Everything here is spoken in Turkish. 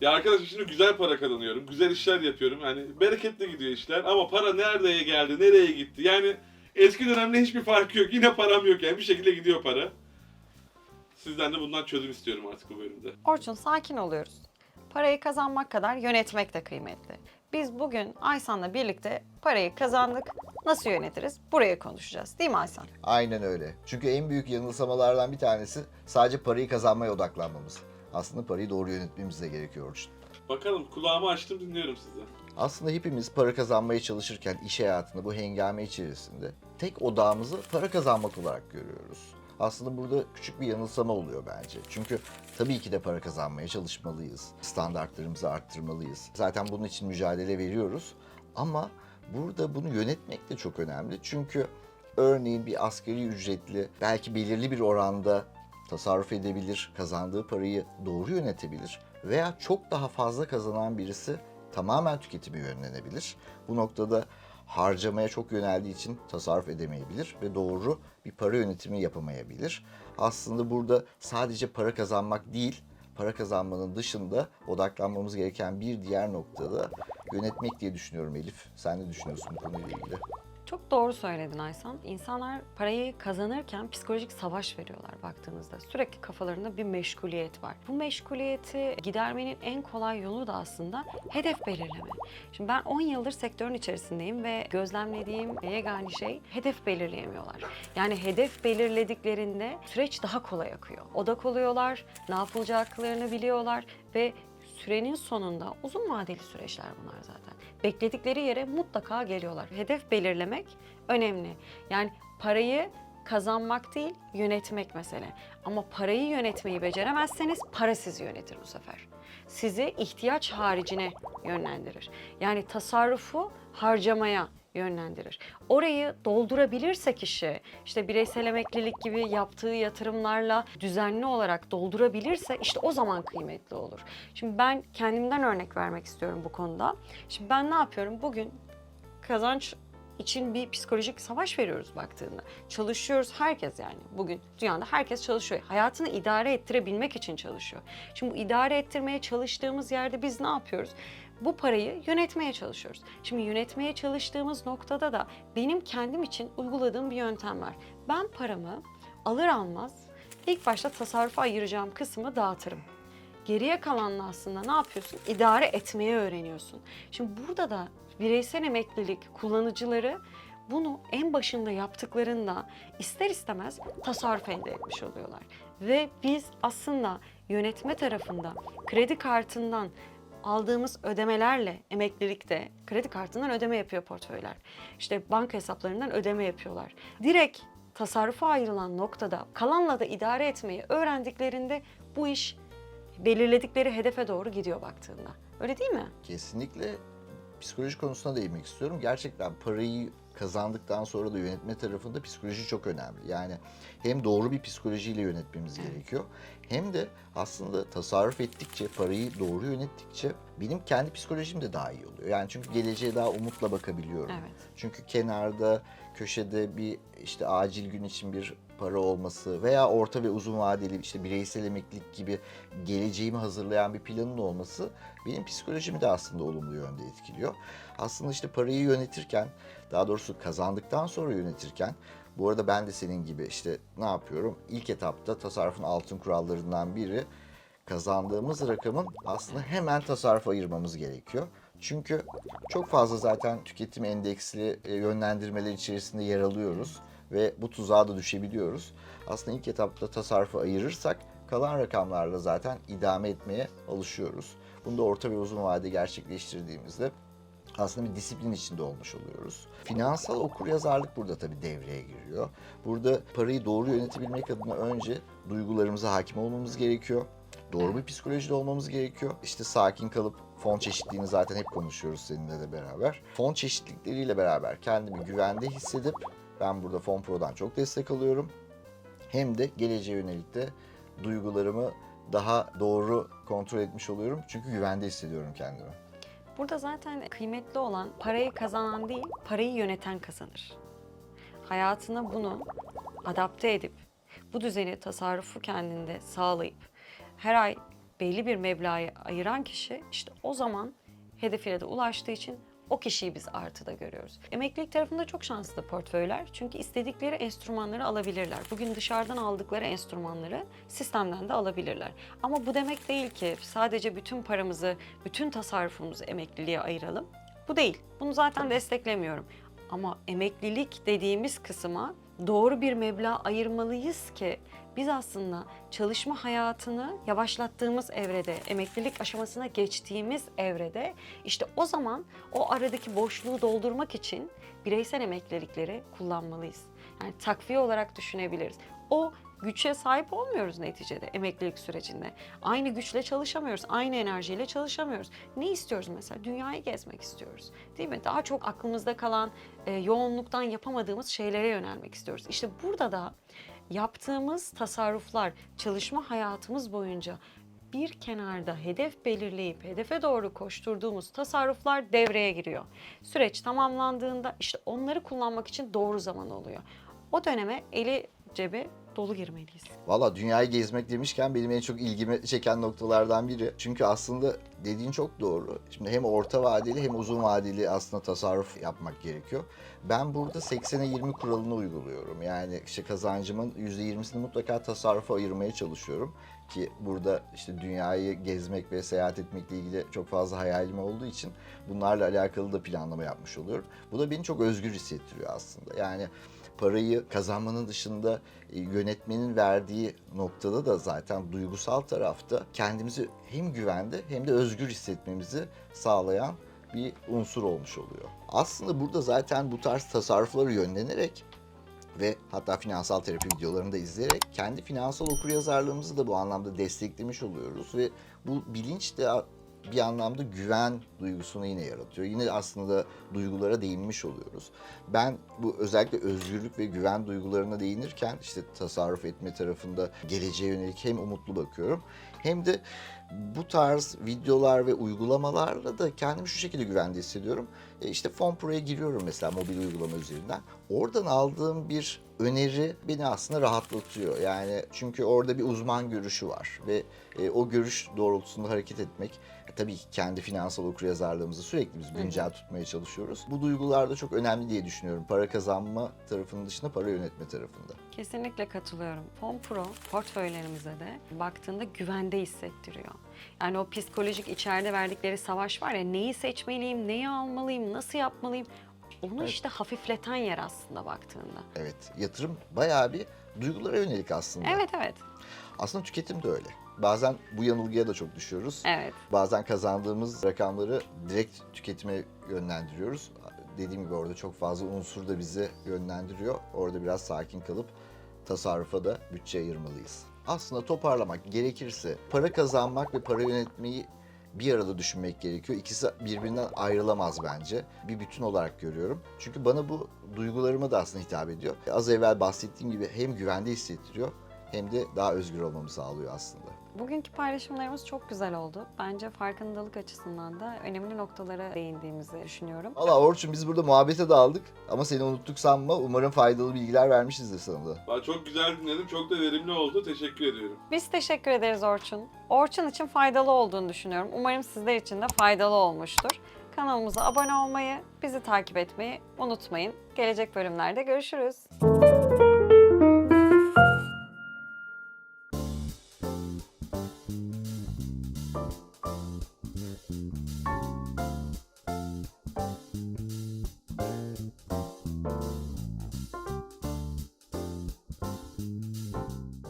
Ya arkadaşım şimdi güzel para kazanıyorum. Güzel işler yapıyorum. Yani bereketli gidiyor işler. Ama para nereye geldi, nereye gitti? Yani eski dönemde hiçbir farkı yok. Yine param yok yani. Bir şekilde gidiyor para. Sizden de bundan çözüm istiyorum artık bu bölümde. Orçun sakin oluyoruz. Parayı kazanmak kadar yönetmek de kıymetli. Biz bugün Aysan'la birlikte parayı kazandık. Nasıl yönetiriz? Buraya konuşacağız. Değil mi Aysan? Aynen öyle. Çünkü en büyük yanılsamalardan bir tanesi sadece parayı kazanmaya odaklanmamız. Aslında parayı doğru yönetmemiz de gerekiyor. Bakalım kulağımı açtım dinliyorum sizi. Aslında hepimiz para kazanmaya çalışırken iş hayatında bu hengame içerisinde tek odağımızı para kazanmak olarak görüyoruz. Aslında burada küçük bir yanılsama oluyor bence. Çünkü tabii ki de para kazanmaya çalışmalıyız. Standartlarımızı arttırmalıyız. Zaten bunun için mücadele veriyoruz. Ama burada bunu yönetmek de çok önemli. Çünkü örneğin bir asgari ücretli belki belirli bir oranda tasarruf edebilir, kazandığı parayı doğru yönetebilir veya çok daha fazla kazanan birisi tamamen tüketime yönlenebilir. Bu noktada harcamaya çok yöneldiği için tasarruf edemeyebilir ve doğru bir para yönetimi yapamayabilir. Aslında burada sadece para kazanmak değil, para kazanmanın dışında odaklanmamız gereken bir diğer noktada yönetmek diye düşünüyorum Elif. Sen ne düşünüyorsun bu konuyla ilgili? Çok doğru söyledin Aysan. İnsanlar parayı kazanırken psikolojik savaş veriyorlar baktığınızda. Sürekli kafalarında bir meşguliyet var. Bu meşguliyeti gidermenin en kolay yolu da aslında hedef belirleme. Şimdi ben 10 yıldır sektörün içerisindeyim ve gözlemlediğim yegane şey hedef belirleyemiyorlar. Yani hedef belirlediklerinde süreç daha kolay akıyor. Odak oluyorlar, ne yapılacaklarını biliyorlar ve sürenin sonunda uzun vadeli süreçler bunlar zaten. Bekledikleri yere mutlaka geliyorlar. Hedef belirlemek önemli. Yani parayı kazanmak değil, yönetmek mesele. Ama parayı yönetmeyi beceremezseniz para sizi yönetir bu sefer. Sizi ihtiyaç haricine yönlendirir. Yani tasarrufu harcamaya yönlendirir. Orayı doldurabilirse kişi, işte bireysel emeklilik gibi yaptığı yatırımlarla düzenli olarak doldurabilirse işte o zaman kıymetli olur. Şimdi ben kendimden örnek vermek istiyorum bu konuda. Şimdi ben ne yapıyorum? Bugün kazanç için bir psikolojik savaş veriyoruz baktığında. Çalışıyoruz herkes yani. Bugün dünyada herkes çalışıyor. Hayatını idare ettirebilmek için çalışıyor. Şimdi bu idare ettirmeye çalıştığımız yerde biz ne yapıyoruz? Bu parayı yönetmeye çalışıyoruz. Şimdi yönetmeye çalıştığımız noktada da benim kendim için uyguladığım bir yöntem var. Ben paramı alır almaz ilk başta tasarrufa ayıracağım kısmı dağıtırım. Geriye kalanla aslında ne yapıyorsun? İdare etmeyi öğreniyorsun. Şimdi burada da bireysel emeklilik kullanıcıları bunu en başında yaptıklarında ister istemez tasarruf elde etmiş oluyorlar. Ve biz aslında yönetme tarafında kredi kartından aldığımız ödemelerle emeklilikte kredi kartından ödeme yapıyor portföyler. İşte banka hesaplarından ödeme yapıyorlar. Direkt tasarrufa ayrılan noktada kalanla da idare etmeyi öğrendiklerinde bu iş belirledikleri hedefe doğru gidiyor baktığında. Öyle değil mi? Kesinlikle psikoloji konusuna değinmek istiyorum. Gerçekten parayı kazandıktan sonra da yönetme tarafında psikoloji çok önemli. Yani hem doğru bir psikolojiyle yönetmemiz gerekiyor hem de aslında tasarruf ettikçe, parayı doğru yönettikçe benim kendi psikolojim de daha iyi oluyor. Yani çünkü geleceğe daha umutla bakabiliyorum. Evet. Çünkü kenarda, köşede bir işte acil gün için bir para olması veya orta ve uzun vadeli işte bireysel emeklilik gibi geleceğimi hazırlayan bir planın olması benim psikolojimi de aslında olumlu yönde etkiliyor. Aslında işte parayı yönetirken, daha doğrusu kazandıktan sonra yönetirken bu arada ben de senin gibi işte ne yapıyorum? İlk etapta tasarrufun altın kurallarından biri kazandığımız rakamın aslında hemen tasarrufa ayırmamız gerekiyor. Çünkü çok fazla zaten tüketim endeksli e, yönlendirmeler içerisinde yer alıyoruz ve bu tuzağa da düşebiliyoruz. Aslında ilk etapta tasarrufu ayırırsak kalan rakamlarla zaten idame etmeye alışıyoruz. Bunu da orta ve uzun vade gerçekleştirdiğimizde aslında bir disiplin içinde olmuş oluyoruz. Finansal okuryazarlık burada tabii devreye giriyor. Burada parayı doğru yönetebilmek adına önce duygularımıza hakim olmamız gerekiyor. Doğru bir psikolojide olmamız gerekiyor. İşte sakin kalıp fon çeşitliğini zaten hep konuşuyoruz seninle de beraber. Fon çeşitlikleriyle beraber kendimi güvende hissedip ben burada Fon Pro'dan çok destek alıyorum. Hem de geleceğe yönelik de duygularımı daha doğru kontrol etmiş oluyorum. Çünkü güvende hissediyorum kendimi. Burada zaten kıymetli olan parayı kazanan değil, parayı yöneten kazanır. Hayatına bunu adapte edip bu düzeni tasarrufu kendinde sağlayıp her ay belli bir meblağı ayıran kişi işte o zaman hedefine de ulaştığı için o kişiyi biz artıda görüyoruz. Emeklilik tarafında çok şanslı portföyler çünkü istedikleri enstrümanları alabilirler. Bugün dışarıdan aldıkları enstrümanları sistemden de alabilirler. Ama bu demek değil ki sadece bütün paramızı, bütün tasarrufumuzu emekliliğe ayıralım. Bu değil. Bunu zaten desteklemiyorum. Ama emeklilik dediğimiz kısma doğru bir meblağ ayırmalıyız ki biz aslında çalışma hayatını yavaşlattığımız evrede, emeklilik aşamasına geçtiğimiz evrede işte o zaman o aradaki boşluğu doldurmak için bireysel emeklilikleri kullanmalıyız. Yani takviye olarak düşünebiliriz. O güçe sahip olmuyoruz neticede emeklilik sürecinde. Aynı güçle çalışamıyoruz, aynı enerjiyle çalışamıyoruz. Ne istiyoruz mesela? Dünyayı gezmek istiyoruz. Değil mi? Daha çok aklımızda kalan e, yoğunluktan yapamadığımız şeylere yönelmek istiyoruz. İşte burada da yaptığımız tasarruflar çalışma hayatımız boyunca bir kenarda hedef belirleyip hedefe doğru koşturduğumuz tasarruflar devreye giriyor. Süreç tamamlandığında işte onları kullanmak için doğru zaman oluyor. O döneme eli cebi dolu girmeliyiz. Valla dünyayı gezmek demişken benim en çok ilgimi çeken noktalardan biri. Çünkü aslında dediğin çok doğru. Şimdi hem orta vadeli hem uzun vadeli aslında tasarruf yapmak gerekiyor. Ben burada 80'e 20 kuralını uyguluyorum. Yani işte kazancımın %20'sini mutlaka tasarrufa ayırmaya çalışıyorum. Ki burada işte dünyayı gezmek ve seyahat etmekle ilgili çok fazla hayalim olduğu için bunlarla alakalı da planlama yapmış oluyorum. Bu da beni çok özgür hissettiriyor aslında. Yani parayı kazanmanın dışında e, yönetmenin verdiği noktada da zaten duygusal tarafta kendimizi hem güvende hem de özgür hissetmemizi sağlayan bir unsur olmuş oluyor. Aslında burada zaten bu tarz tasarruflara yönlenerek ve hatta finansal terapi videolarını da izleyerek kendi finansal okuryazarlığımızı da bu anlamda desteklemiş oluyoruz. Ve bu bilinç de bir anlamda güven duygusunu yine yaratıyor. Yine aslında duygulara değinmiş oluyoruz. Ben bu özellikle özgürlük ve güven duygularına değinirken işte tasarruf etme tarafında geleceğe yönelik hem umutlu bakıyorum hem de bu tarz videolar ve uygulamalarla da kendimi şu şekilde güvende hissediyorum. E işte FonPro'ya giriyorum mesela mobil uygulama üzerinden. Oradan aldığım bir öneri beni aslında rahatlatıyor. Yani çünkü orada bir uzman görüşü var ve e, o görüş doğrultusunda hareket etmek e, tabii ki kendi finansal okuryazarlığımızı sürekli biz güncel tutmaya çalışıyoruz. Bu duygular da çok önemli diye düşünüyorum. Para kazanma tarafının dışında para yönetme tarafında. Kesinlikle katılıyorum. Fon Pro portföylerimize de baktığında güvende hissettiriyor. Yani o psikolojik içeride verdikleri savaş var ya neyi seçmeliyim, neyi almalıyım, nasıl yapmalıyım onu Evet. işte hafifleten yer aslında baktığında. Evet, yatırım bayağı bir duygulara yönelik aslında. Evet evet. Aslında tüketim de öyle. Bazen bu yanılgıya da çok düşüyoruz. Evet. Bazen kazandığımız rakamları direkt tüketime yönlendiriyoruz. Dediğim gibi orada çok fazla unsur da bizi yönlendiriyor. Orada biraz sakin kalıp tasarrufa da bütçe ayırmalıyız. Aslında toparlamak gerekirse para kazanmak ve para yönetmeyi bir arada düşünmek gerekiyor. İkisi birbirinden ayrılamaz bence. Bir bütün olarak görüyorum. Çünkü bana bu duygularıma da aslında hitap ediyor. Az evvel bahsettiğim gibi hem güvende hissettiriyor hem de daha özgür olmamı sağlıyor aslında. Bugünkü paylaşımlarımız çok güzel oldu. Bence farkındalık açısından da önemli noktalara değindiğimizi düşünüyorum. Valla Orçun biz burada muhabbete daldık ama seni unuttuk sanma. Umarım faydalı bilgiler vermişizdir sana da. Ben çok güzel dinledim. Çok da verimli oldu. Teşekkür ediyorum. Biz teşekkür ederiz Orçun. Orçun için faydalı olduğunu düşünüyorum. Umarım sizler için de faydalı olmuştur. Kanalımıza abone olmayı, bizi takip etmeyi unutmayın. Gelecek bölümlerde görüşürüz.